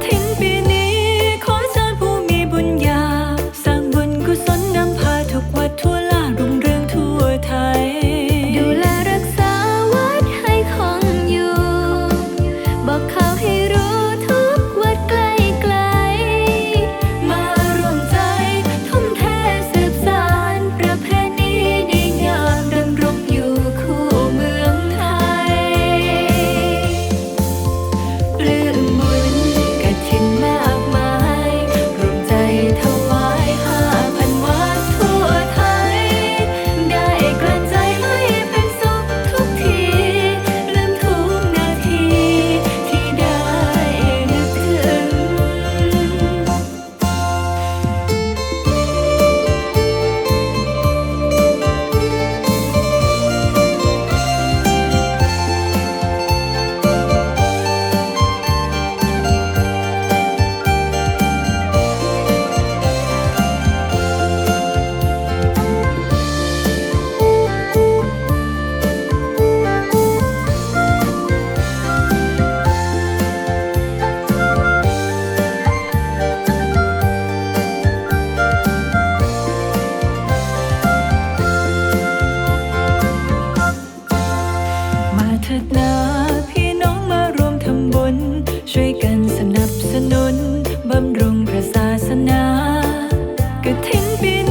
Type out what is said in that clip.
听 ถิดนาพี่น้องมารวมทำบุญ ช่วยกันสนับสนุนบำรุงพระศาสนากระถิ่นปี